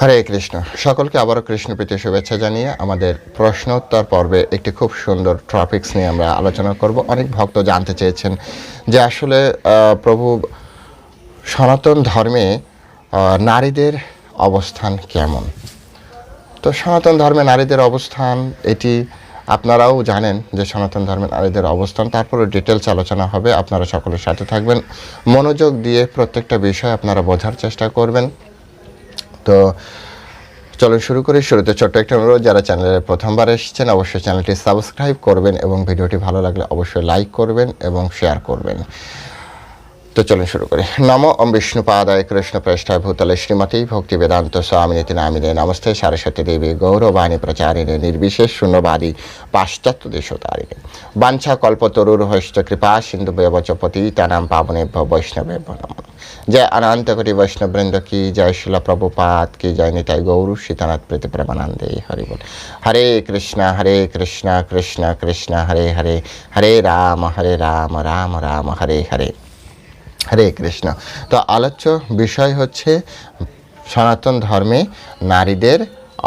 হরে কৃষ্ণ। সকলকে আবারও কৃষ্ণ প্রীতি শুভেচ্ছা জানিয়ে আমাদের প্রশ্নোত্তর পর্বে একটি খুব সুন্দর টপিকস নিয়ে আমরা আলোচনা করব। অনেক ভক্ত জানতে চেয়েছেন যে আসলে প্রভু সনাতন ধর্মে নারীদের অবস্থান কেমন? তো সনাতন ধর্মে নারীদের অবস্থান, এটি আপনারাও জানেন যে সনাতন ধর্মে নারীদের অবস্থান। তারপরে ডিটেলস আলোচনা হবে। আপনারা সকলের সাথে থাকবেন। মনোযোগ দিয়ে প্রত্যেকটা বিষয় আপনারা বোঝার চেষ্টা করবেন। তো চলুন শুরু করি। শুরুতে ছোট্ট একটা অনুরোধ, যারা চ্যানেলে প্রথমবার এসেছেন, অবশ্যই চ্যানেলটি সাবস্ক্রাইব করবেন এবং ভিডিওটি ভালো লাগলে অবশ্যই লাইক করবেন এবং শেয়ার করবেন। তো চলুন শুরু করি। নম ওম বিষ্ণুপাদায় কৃষ্ণ প্রেষ্ঠায় ভূতলে শ্রীমতী ভক্তি বেদান্ত স্বামিনীতি নামিনে নমস্তে সারস্বতী দেবী গৌরবাণী প্রচারিণে নির্বিশেষ শূন্যবাদী পাশ্চাত্য দেশতারিণে। বাঞ্ছা কল্পতরুর হস্ত কৃপা সিন্ধু ব্যবচপতি তানাম পাবনে বৈষ্ণবে নম। জয় অনন্ত কোটি বৈষ্ণববৃন্দ কি জয় শিলা প্রভুপাত কি জয় নিতাই গৌরু, সীতানাথ প্রীতি প্রেমানন্দে, হরি বল। হরে কৃষ্ণ হরে কৃষ্ণ কৃষ্ণ কৃষ্ণ, হরে হরে হরে রাম হরে রাম রাম রাম, হরে হরে হরে কৃষ্ণ। তো আলোচ্য বিষয় হচ্ছে সনাতন ধর্মে নারীদের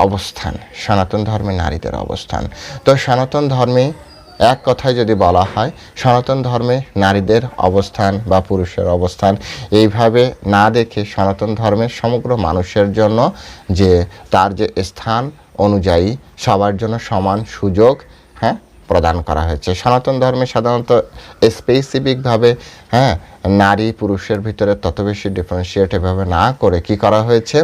অবস্থান, সনাতন ধর্মে নারীদের অবস্থান। তো সনাতন ধর্মে এক কথায় যদি বলা হয়, সনাতন ধর্মে নারীদের অবস্থান বা পুরুষের অবস্থান, এইভাবে না দেখে সনাতন ধর্মের সমগ্র মানুষের জন্য যে তার যে স্থান অনুযায়ী সবার জন্য সমান সুযোগ হ্যাঁ প্রদান করা হয়েছে। সনাতন ধর্মে সাধারণত স্পেসিফিকভাবে হ্যাঁ নারী পুরুষের ভিতরে তত বেশি ডিফারেন্সিয়েট এভাবে না করে কি করা হয়েছে?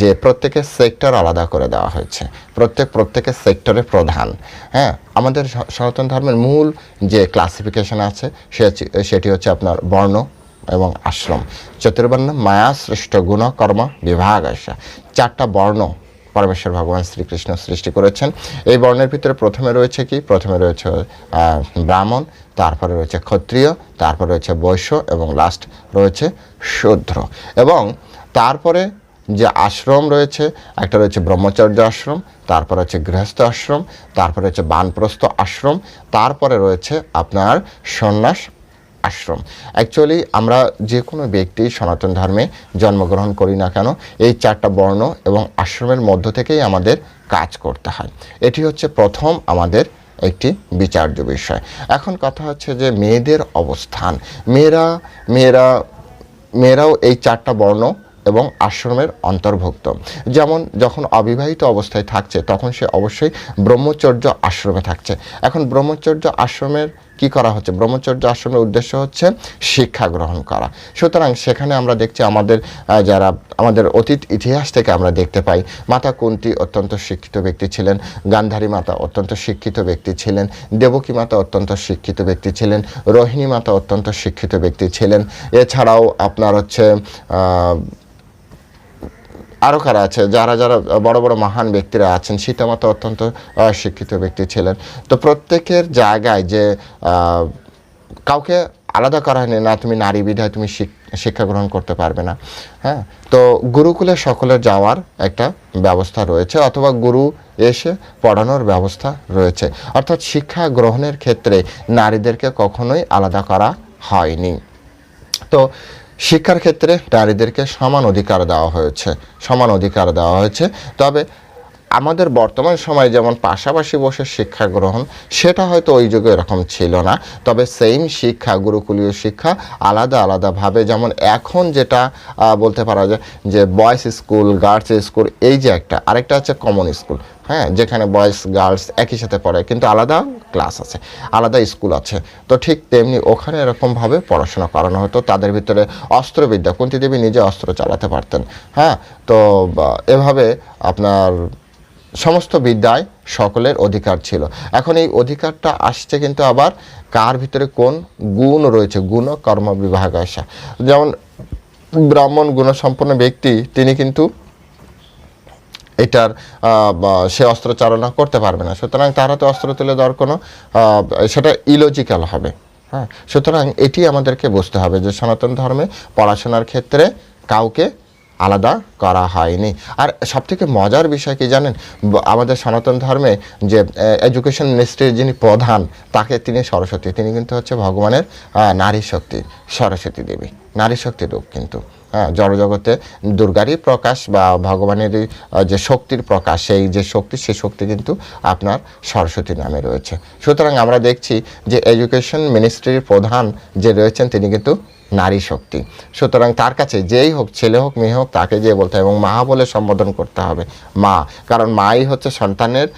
যে প্রত্যেকের সেক্টর আলাদা করে দেওয়া হয়েছে। প্রত্যেক, প্রত্যেকের সেক্টরে প্রধান। হ্যাঁ আমাদের সনাতন ধর্মের মূল যে ক্লাসিফিকেশন আছে সেটি হচ্ছে আপনার বর্ণ এবং আশ্রম। চতুর্বর্ণ, মায়া, সৃষ্ট, গুণ, কর্ম, বিভাগ আসা চারটা বর্ণ পরমেশ্বর ভগবান শ্রীকৃষ্ণ সৃষ্টি করেছেন। এই বর্ণের ভিতরে প্রথমে রয়েছে কি? প্রথমে রয়েছে ব্রাহ্মণ, তারপরে রয়েছে ক্ষত্রিয়, তারপরে রয়েছে বৈশ্য এবং লাস্ট রয়েছে শূদ্র। এবং তারপরে যে আশ্রম রয়েছে, একটা রয়েছে ব্রহ্মচর্য আশ্রম, তারপরে হচ্ছে গৃহস্থ আশ্রম, তারপরে হচ্ছে বানপ্রস্থ আশ্রম, তারপরে রয়েছে আপনার সন্ন্যাস আশ্রম। অ্যাকচুয়ালি আমরা যে কোনো ব্যক্তি সনাতন ধর্মে জন্মগ্রহণ করি না কেন, এই চারটা বর্ণ এবং আশ্রমের মধ্য থেকেই আমাদের কাজ করতে হয়। এটি হচ্ছে প্রথম আমাদের একটি বিচার্য বিষয়। এখন কথা হচ্ছে যে মেয়েদের অবস্থান। মেয়েরা মেয়েরা, মেয়েরাও এই চারটা বর্ণ এবং আশ্রমের অন্তর্ভুক্ত। যেমন যখন অবিবাহিত অবস্থায় থাকছে, তখন সে অবশ্যই ব্রহ্মচর্য আশ্রমে থাকছে। এখন ব্রহ্মচর্য আশ্রমের কি করা হচ্ছে? ব্রহ্মচর্য আশ্রমের উদ্দেশ্য হচ্ছে শিক্ষা গ্রহণ করা। সুতরাং সেখানে আমরা দেখছি আমাদের যারা আমাদের অতীত ইতিহাস থেকে আমরা দেখতে পাই, মাতা কুন্তি অত্যন্ত শিক্ষিত ব্যক্তি ছিলেন, গান্ধারী মাতা অত্যন্ত শিক্ষিত ব্যক্তি ছিলেন, দেবকী মাতা অত্যন্ত শিক্ষিত ব্যক্তি ছিলেন, রোহিণী মাতা অত্যন্ত শিক্ষিত ব্যক্তি ছিলেন। এছাড়াও আপনার হচ্ছে আরও কারা আছে। যারা যারা বড় বড় মহান ব্যক্তিরা আছেন, সীতামাতা অত্যন্ত শিক্ষিত ব্যক্তি ছিলেন। তো প্রত্যেকের জায়গায় যে কাউকে আলাদা করা হয়নি না, তুমি নারী বিধায় তুমি শিক- শিক্ষা গ্রহণ করতে পারবে না। হ্যাঁ? তো গুরুকুলে সকলের যাওয়ার একটা ব্যবস্থা রয়েছে, অথবা গুরু এসে পড়ানোর ব্যবস্থা রয়েছে। অর্থাৎ শিক্ষা গ্রহণের ক্ষেত্রে নারীদেরকে কখনোই আলাদা করা হয়নি। তো শিক্ষার ক্ষেত্রে নারীদেরকে সমান অধিকার দেওয়া হয়েছে, সমান অধিকার দেওয়া হয়েছে। তবে আমাদের বর্তমান সময়ে যেমন পাশাপাশি বসে শিক্ষা গ্রহণ, সেটা হয়তো ওই যুগে এরকম ছিল না। তবে সেম শিক্ষা, গুরুকুলীয় শিক্ষা আলাদা আলাদাভাবে যেমন এখন যেটা বলতে পারা যায় যে বয়েজ স্কুল গার্লস স্কুল এই যে একটা, আরেকটা হচ্ছে কমন স্কুল হ্যাঁ? যেখানে বয়েজ গার্লস একই সাথে পড়ে, কিন্তু আলাদা ক্লাস আছে, আলাদা স্কুল আছে। তো ঠিক তেমনি ওখানে এরকমভাবে পড়াশোনা করানো হতো। তাদের ভিতরে অস্ত্রবিদ্যা কুন্তি দেবী নিজে অস্ত্র চালাতে পারতেন। হ্যাঁ তো এভাবে আপনার সমস্ত বিদ্যায় সকলের অধিকার ছিল। এখন এই অধিকারটা আসছে কিন্তু আবার কার ভিতরে কোন গুণ রয়েছে? গুণ কর্ম বিভাগ আসা। যেমন ব্রাহ্মণ গুণসম্পন্ন ব্যক্তি, তিনি কিন্তু এটার সে অস্ত্র চালনা করতে পারবে না। সুতরাং তার হাতে অস্ত্র তুলে দেওয়ার কোনো সেটা ইলজিক্যাল হবে। হ্যাঁ সুতরাং এটি আমাদেরকে বুঝতে হবে যে সনাতন ধর্মে পড়াশোনার ক্ষেত্রে কাউকে আলাদা করা হয়নি। আর সবথেকে মজার বিষয় কি জানেন? আমাদের সনাতন ধর্মে যে এডুকেশন মিনিস্ট্রির যিনি প্রধান, তাকে তিনি সরস্বতী। তিনি কিন্তু হচ্ছে ভগবানের নারী শক্তি সরস্বতী দেবী। নারী শক্তির রূপ কিন্তু। হ্যাঁ জড়জগতে দুর্গারই প্রকাশ বা ভগবানের যে শক্তির প্রকাশ, সেই যে শক্তি সেই শক্তি কিন্তু আপনার সরস্বতী নামে রয়েছে। সুতরাং আমরা দেখছি যে এডুকেশন মিনিস্ট্রির প্রধান যে রয়েছেন, তিনি কিন্তু নারী শক্তি। সুতরাং তার কাছে যেই হোক, ছেলে হোক, মেয়ে হোক, তাকে যে বলতে হবে এবং মা বলে সম্বোধন করতে হবে। মা, কারণ মাই হচ্ছে সন্তানের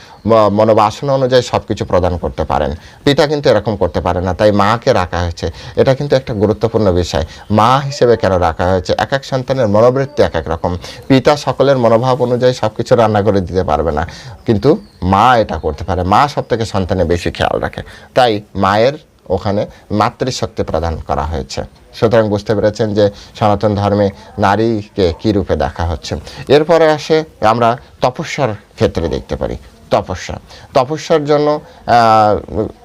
মনোবাসনা অনুযায়ী সব কিছু প্রদান করতে পারেন। পিতা কিন্তু এরকম করতে পারে না, তাই মাকে রাখা হয়েছে। এটা কিন্তু একটা গুরুত্বপূর্ণ বিষয়। মা হিসেবে কেন রাখা হয়েছে? এক এক সন্তানের মনোবৃত্তি এক এক রকম। পিতা সকলের মনোভাব অনুযায়ী সব কিছু রান্না করে দিতে পারবে না। কিন্তু মা এটা করতে পারে। মা সব থেকে সন্তানের বেশি খেয়াল রাখে। তাই মায়ের ওখানে মাতৃশক্তি প্রদান করা হয়েছে। সুতরাং বুঝতে পেরেছেন যে সনাতন ধর্মে নারীকে কী রূপে দেখা হচ্ছে। এরপরে আসে আমরা তপস্যার ক্ষেত্রে দেখতে পারি, তপস্যা। তপস্যার জন্য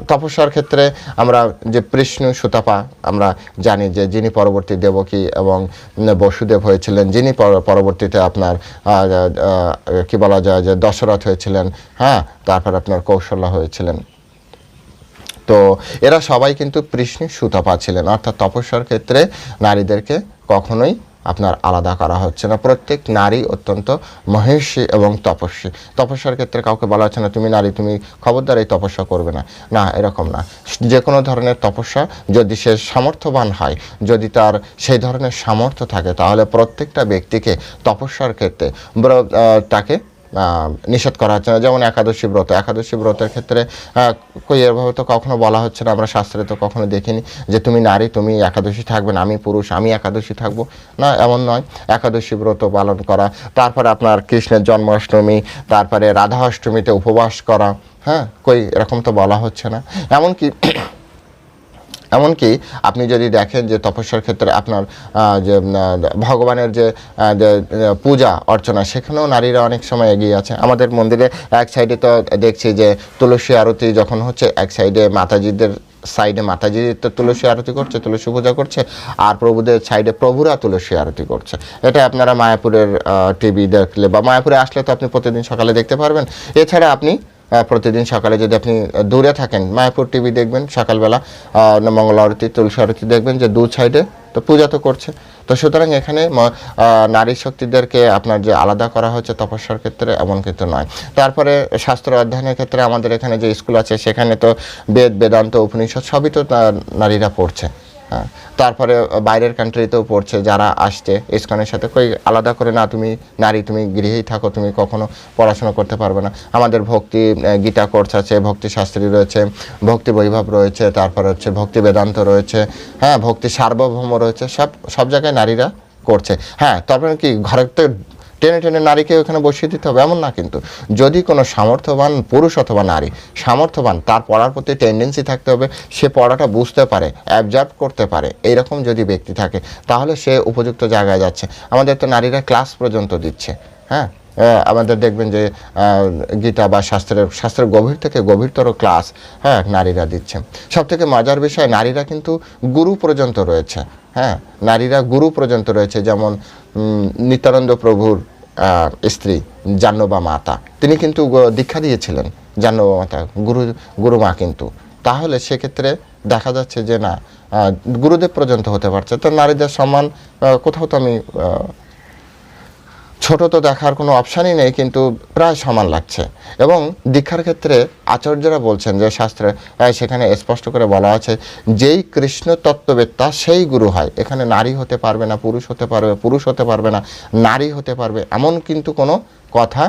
তপস্যার ক্ষেত্রে আমরা যে কৃষ্ণ সুতাপা, আমরা জানি যে যিনি পরবর্তী দেবকী এবং বসুদেব হয়েছিলেন, যিনি পরবর্তীতে আপনার কি বলা যায় যে দশরথ হয়েছিলেন হ্যাঁ তারপর আপনার কৌশল্যা হয়েছিলেন। তো এরা সবাই কিন্তু কৃষ্ণ সুতাপা ছিলেন অর্থাৎ তপস্যার ক্ষেত্রে নারীদেরকে কখনোই আপনার আলাদা করা হচ্ছে না। প্রত্যেক নারী অত্যন্ত মহের্ষী এবং তপস্বী। তপস্যার ক্ষেত্রে কাউকে বলা হচ্ছে না, তুমি নারী, তুমি খবরদার, এই তপস্যা করবে না। না, এরকম না। যে কোনো ধরনের তপস্যা যদি সে সামর্থ্যবান হয়, যদি তার সেই ধরনের সামর্থ্য থাকে, তাহলে প্রত্যেকটা ব্যক্তিকে তপস্যার ক্ষেত্রে তাকে নিষেধ করা হচ্ছে। না যেমন একাদশী ব্রত। একাদশী ব্রতের ক্ষেত্রে কই এভাবে তো কখনো বলা হচ্ছে না, আমরা শাস্ত্রে তো কখনো দেখিনি যে তুমি নারী, তুমি একাদশী থাকবে না, আমি পুরুষ, আমি একাদশী থাকব। না, এমন নয়। একাদশী ব্রত পালন করা, তারপরে আপনার কৃষ্ণের জন্মাষ্টমী, তারপরে রাধা অষ্টমীতে উপবাস করা হ্যাঁ কই এরকম তো বলা হচ্ছে না। এমনকি এমনকি আপনি যদি দেখেন যে তপস্যার ক্ষেত্রে আপনার যে ভগবানের যে পূজা, অর্চনা, সেখানেও নারীরা অনেক সময় এগিয়ে আছে। আমাদের মন্দিরে এক সাইডে তো দেখছি যে তুলসী আরতি যখন হচ্ছে, এক সাইডে মাতাজিদের, সাইডে মাতাজি তো তুলসী আরতি করছে, তুলসী পূজা করছে, আর প্রভুদের সাইডে প্রভুরা তুলসী আরতি করছে। এটা আপনারা মায়াপুরের টিভি দেখলে বা মায়াপুরে আসলে তো আপনি প্রতিদিন সকালে দেখতে পারবেন। এছাড়া আপনি প্রতিদিন সকালে যদি আপনি দূরে থাকেন, মায়াপুর টিভি দেখবেন, সকালবেলা মঙ্গল আরতি, তুলসী আরতি দেখবেন যে দু সাইডে তো পূজা তো করছে। তো সুতরাং এখানে নারী শক্তিদেরকে আপনার যে আলাদা করা হচ্ছে তপস্যার ক্ষেত্রে, এমন কিন্তু নয়। তারপরে শাস্ত্র অধ্যয়নের ক্ষেত্রে আমাদের এখানে যে স্কুল আছে, সেখানে তো বেদ, বেদান্ত, উপনিষদ সবই তো নারীরা পড়ছে। তারপরে বাইরের কান্ট্রিতেও পড়ছে, যারা আসছে ইস্কনের সাথে কই আলাদা করে না, তুমি নারী, তুমি গৃহেই থাকো, তুমি কখনো পড়াশোনা করতে পারবে না। আমাদের ভক্তি গীতা কোর্স আছে, ভক্তি শাস্ত্রী রয়েছে, ভক্তি বৈভব রয়েছে, তারপর হচ্ছে ভক্তি বেদান্ত রয়েছে হ্যাঁ ভক্তি সার্বভৌম রয়েছে, সব সব জায়গায় নারীরা করছে। হ্যাঁ তারপরে কি ঘরের তো টেনে টেনে নারীকে ওখানে বসিয়ে দিতে হবে, এমন না কিন্তু। যদি কোনো সামর্থ্যবান পুরুষ অথবা নারী সামর্থ্যবান, তার পড়ার প্রতি টেন্ডেন্সি থাকতে হবে, সে পড়াটা বুঝতে পারে অ্যাবজার্ভ করতে পারে, এইরকম যদি ব্যক্তি থাকে, তাহলে সে উপযুক্ত জায়গায় যাচ্ছে। আমাদের তো নারীরা ক্লাস পর্যন্ত দিচ্ছে হ্যাঁ? আমাদের দেখবেন যে গীতা বা শাস্ত্রের শাস্ত্রের গভীর থেকে গভীরতর ক্লাস হ্যাঁ নারীরা দিচ্ছে। সব থেকে মজার বিষয়, নারীরা কিন্তু গুরু পর্যন্ত রয়েছে হ্যাঁ? নারীরা গুরু পর্যন্ত রয়েছে, যেমন নিত্যানন্দ প্রভুর স্ত্রী জান্নবা মাতা। তিনি কিন্তু দীক্ষা দিয়েছিলেন জান্নবা মাতা, গুরু গুরুমা কিন্তু। তাহলে সেক্ষেত্রে দেখা যাচ্ছে যে না গুরুদেব পর্যন্ত হতে পারছে। তো নারীদের সম্মান কোথাও তো আমি ছোট তো দেখার কোনো অপশানই নেই, কিন্তু প্রায় সমান লাগছে। এবং দীক্ষার ক্ষেত্রে আচার্যরা বলছেন যে, শাস্ত্রে সেখানে স্পষ্ট করে বলা আছে, যেই কৃষ্ণ তত্ত্ববেত্তা, সেই গুরু হয়। এখানে নারী হতে পারবে না, পুরুষ হতে পারবে, পুরুষ হতে পারবে না, নারী হতে পারবে, এমন কিন্তু কোনো কথা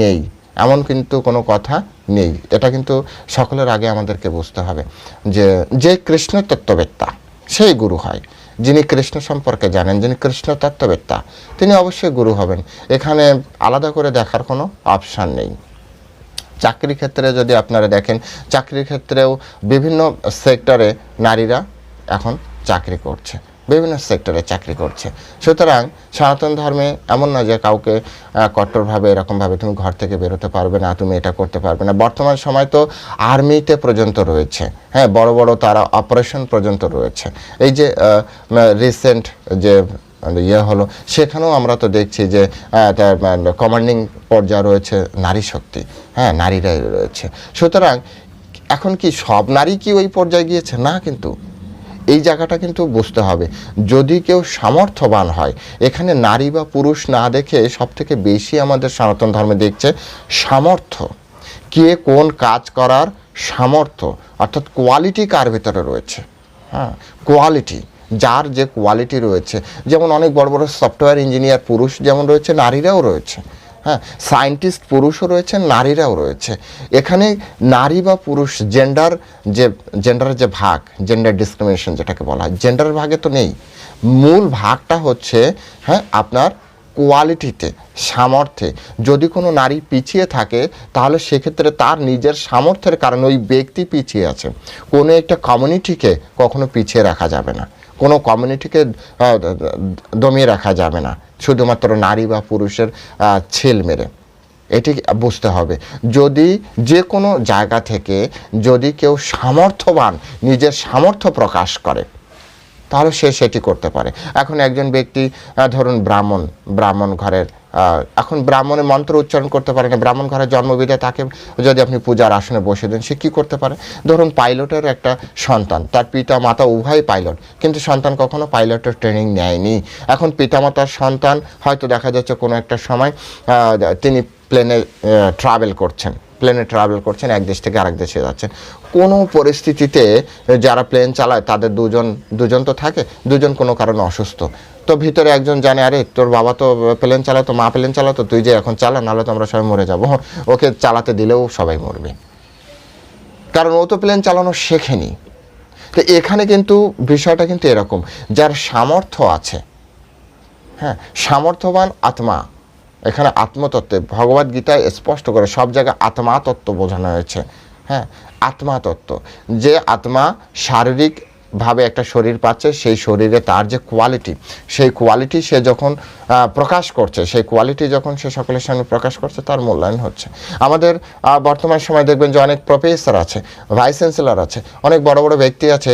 নেই। এমন কিন্তু কোনো কথা নেই। এটা কিন্তু সকলের আগে আমাদেরকে বুঝতে হবে যে যে কৃষ্ণ তত্ত্ববেত্তা, সেই গুরু হয়। যিনি কৃষ্ণ সম্পর্কে জানেন, যিনি কৃষ্ণ তত্ত্ববেত্তা তিনি অবশ্যই গুরু হবেন। এখানে আলাদা করে দেখার কোনো অপশান নেই। চাকরি ক্ষেত্রে যদি আপনারা দেখেন, চাকরির ক্ষেত্রেও বিভিন্ন সেক্টরে নারীরা এখন চাকরি করছে। বিভিন্ন সেক্টরে চাকরি করছে। সুতরাং সনাতন ধর্মে এমন না যে কাউকে কট্টরভাবে এরকমভাবে তুমি ঘর থেকে বেরোতে পারবে না, তুমি এটা করতে পারবে না। বর্তমান সময় তো আর্মিতে পর্যন্ত রয়েছে। হ্যাঁ বড় বড় তারা অপারেশন পর্যন্ত রয়েছে। এই যে রিসেন্ট যে ইয়ে হলো, সেখানেও আমরা তো দেখছি যে কমান্ডিং পর্যায়ে রয়েছে নারী শক্তি। হ্যাঁ নারীরাই রয়েছে। সুতরাং এখন কি সব নারী কি ওই পর্যায়ে গিয়েছে? না কিন্তু। এই জায়গাটা কিন্তু বুঝতে হবে। যদি কেউ সামর্থ্যবান হয়, এখানে নারী বা পুরুষ না দেখে সব থেকে বেশি আমাদের সনাতন ধর্মে দেখছে সামর্থ্য। কে কোন কাজ করার সামর্থ্য, অর্থাৎ কোয়ালিটি কার ভেতরে রয়েছে? হ্যাঁ কোয়ালিটি যার যে কোয়ালিটি রয়েছে। যেমন অনেক বড় বড় সফটওয়্যার ইঞ্জিনিয়ার পুরুষ যেমন রয়েছে, নারীরাও রয়েছে। হ্যাঁ সায়েন্টিস্ট পুরুষও রয়েছে নারীরাও রয়েছে। এখানে নারী বা পুরুষ জেন্ডার যে জেন্ডারের যে ভাগ জেন্ডার ডিসক্রিমিনেশন যেটাকে বলা হয় জেন্ডার ভাগে তো নেই। মূল ভাগটা হচ্ছে হ্যাঁ আপনার কোয়ালিটিতে সামর্থ্যে। যদি কোনো নারী পিছিয়ে থাকে, তাহলে সেক্ষেত্রে তার নিজের সামর্থ্যের কারণে ওই ব্যক্তি পিছিয়ে আছে। কোনো একটা কমিউনিটিকে কখনো পিছিয়ে রাখা যাবে না। কোনো কমিউনিটিকে দমিয়ে রাখা যাবে না। শুধুমাত্র নারী বা পুরুষের ছেল মেরে। এটি বুঝতে হবে। যদি যে কোনো জায়গা থেকে যদি কেউ সামর্থ্যবান, নিজের সামর্থ্য প্রকাশ করে, তাহলে সে সেটি করতে পারে। এখন একজন ব্যক্তি ধরুন ব্রাহ্মণ ব্রাহ্মণ ঘরের এখন ব্রাহ্মণের মন্ত্র উচ্চারণ করতে পারে না। ব্রাহ্মণ ঘরের জন্মবিদে তাকে যদি আপনি পূজার আসনে বসে দেন, সে কী করতে পারে? ধরুন পাইলটের একটা সন্তান, তার পিতা মাতা উভয় পাইলট, কিন্তু সন্তান কখনো পাইলটের ট্রেনিং নেয়নি। এখন পিতামাতার সন্তান, হয়তো দেখা যাচ্ছে কোনো একটা সময় তিনি প্লেনে ট্রাভেল করছেন প্লেনে ট্রাভেল করছেন, এক দেশ থেকে আরেক দেশে যাচ্ছেন। কোনো পরিস্থিতিতে যারা প্লেন চালায়, তাদের দুজন দুজন তো থাকে, দুজন কোনো কারণে অসুস্থ। তো ভিতরে একজন জানে, আরে, তোর বাবা তো প্লেন চালাতো, মা প্লেন চালাতো, তুই যে এখন চালা, নাহলে তো আমরা সবাই মরে যাব। ওকে চালাতে দিলেও সবাই মরবে। কারণ ও তো প্লেন চালানো শেখেনি। তো এখানে কিন্তু বিষয়টা কিন্তু এরকম, যার সামর্থ্য আছে হ্যাঁ সামর্থ্যবান আত্মা, এখানে আত্মতত্ত্বে ভগবদ গীতায় স্পষ্ট করে সব জায়গায় আত্মা তত্ত্ব বোঝানো হয়েছে হ্যাঁ আত্মা তত্ত্ব যে আত্মা শারীরিক ভাবে একটা শরীর পাচ্ছে, সেই শরীরে তার যে কোয়ালিটি সেই কোয়ালিটি সে যখন প্রকাশ করছে, সেই কোয়ালিটি যখন সে সকলের সামনে প্রকাশ করছে, তার মূল্যায়ন হচ্ছে। আমাদের বর্তমান সময় দেখবেন যে অনেক প্রফেসর আছে ভাইস চ্যান্সেলর আছে, অনেক বড় বড় ব্যক্তি আছে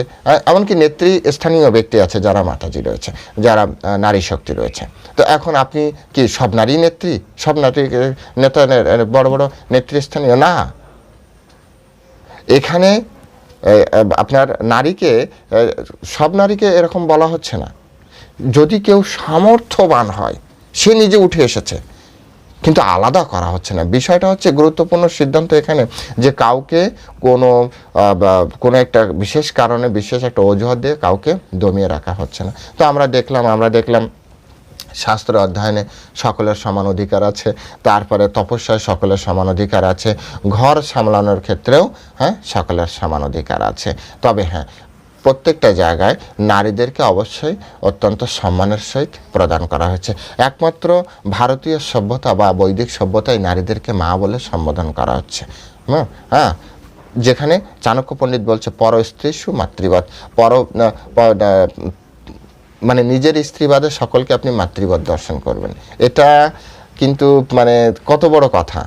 এমনকি নেত্রী, স্থানীয় ব্যক্তি আছে যারা মাতাজি রয়েছে, যারা নারী শক্তি রয়েছে। তো এখন আপনি কি সব নারী নেত্রী? সব নারী নেতা, বড় বড় নেতৃস্থানীয় না। এখানে আপনার নারীকে সব নারীকে এরকম বলা হচ্ছে না। যদি কেউ সামর্থ্যবান হয়, সে নিজে উঠে এসেছে। কিন্তু আলাদা করা হচ্ছে না। বিষয়টা হচ্ছে গুরুত্বপূর্ণ সিদ্ধান্ত এখানে যে কাউকে কোনো কোনো একটা বিশেষ কারণে, বিশেষ একটা অজুহাত দিয়ে কাউকে দমিয়ে রাখা হচ্ছে না। তো আমরা দেখলাম আমরা দেখলাম শাস্ত্র অধ্যয়নে সকলের সমান অধিকার আছে তারপরে তপস্যায় সকলের সমান অধিকার আছে ঘর সামলানোর ক্ষেত্রেও হ্যাঁ সকলের সমান অধিকার আছে। তবে হ্যাঁ প্রত্যেকটা জায়গায় নারীদেরকে অবশ্যই অত্যন্ত সম্মানের সহিত প্রদান করা হয়েছে। একমাত্র ভারতীয় সভ্যতা বা বৈদিক সভ্যতায় নারীদেরকে মা বলে সম্বোধন করা হচ্ছে। হ্যাঁ হ্যাঁ যেখানে চাণক্য পণ্ডিত বলছে পর স্ত্রীসু মাতৃবৎ পর না, প- না, মানে নিজের স্ত্রী বাদে সকলকে আপনি মাতৃবৎ দর্শন করবেন। এটা কিন্তু মানে কত বড় কথা।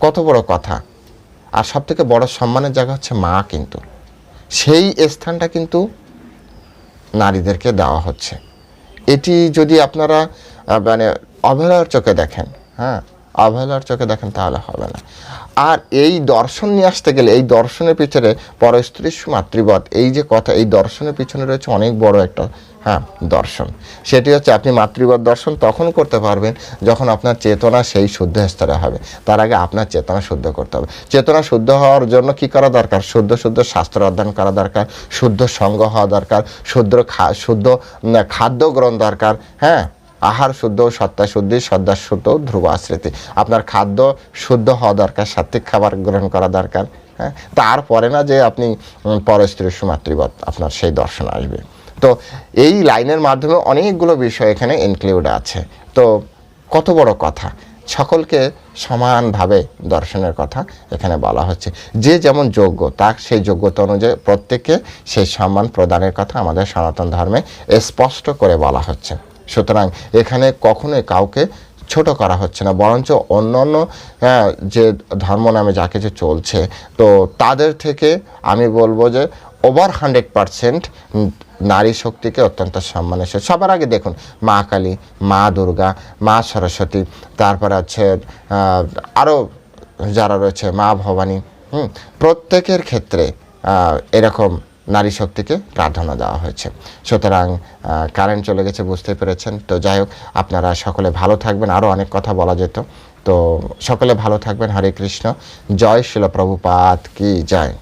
কত বড় কথা। আর সব থেকে বড় সম্মানের জায়গা হচ্ছে মা কিন্তু। সেই স্থানটা কিন্তু নারীদেরকে দেওয়া হচ্ছে। এটি যদি আপনারা মানে অবহেলার চোখে দেখেন হ্যাঁ অবহেলার চোখে দেখেন তাহলে হবে না। আর এই দর্শন নিয়ে আসতে গেলে, এই দর্শনের পিছনে পরস্ত্রী মাতৃবধ এই যে কথা, এই দর্শনের পিছনে রয়েছে অনেক বড় একটা হ্যাঁ দর্শন। সেটি হচ্ছে আপনি মাতৃবধ দর্শন তখন করতে পারবেন যখন আপনার চেতনা সেই শুদ্ধ স্তরে হবে। তার আগে আপনার চেতনা শুদ্ধ করতে হবে। চেতনা শুদ্ধ হওয়ার জন্য কি করা দরকার? শুদ্ধ শুদ্ধ শাস্ত্র অধ্যয়ন করা দরকার, শুদ্ধ সঙ্গ হওয়া দরকার শুদ্ধ খা- শুদ্ধ খাদ্য গ্রহণ দরকার হ্যাঁ? আহার, শুদ্ধ সত্তা শুদ্ধি শ্রদ্ধা শুদ্ধ ধ্রুব আশ্রিতি। আপনার খাদ্য শুদ্ধ হওয়া দরকার সাত্বিক খাবার গ্রহণ করা দরকার হ্যাঁ? তারপরে না যে আপনি পরস্ত্রী সুমাতৃবৎ, আপনার সেই দর্শন আসবে। তো এই লাইনের মাধ্যমে অনেকগুলো বিষয় এখানে ইনক্লুড আছে। তো কত বড় কথা? সকলকে সমানভাবে দর্শনের কথা এখানে বলা হচ্ছে। যে যেমন যোগ্য, তার সেই যোগ্যতা অনুযায়ী প্রত্যেককে সেই সম্মান প্রদানের কথা আমাদের সনাতন ধর্মে স্পষ্ট করে বলা হচ্ছে। সুতরাং এখানে কখনোই কাউকে ছোট করা হচ্ছে না বরঞ্চ অন্য অন্য হ্যাঁ, যে ধর্ম নামে যা কিছু চলছে তো তাদের থেকে আমি বলব যে ওভার হান্ড্রেড পারসেন্ট নারী শক্তিকে অত্যন্ত সম্মানের সাথে সবার আগে দেখুন মা কালী মা দুর্গা মা সরস্বতী তারপর আছে আরও যারা রয়েছে মা ভবানী হুম প্রত্যেকের ক্ষেত্রে এরকম নারী শক্তিকে প্রাধান্য দেওয়া হয়েছে। সুতরাং কারেন্ট চলে গেছে বুঝতে পেরেছেন। তো যাই হোক, আপনারা সকলে ভালো থাকবেন। আরও অনেক কথা বলা যেত। তো সকলে ভালো থাকবেন। হরে কৃষ্ণ। জয় শিল প্রভুপাত কি জয়।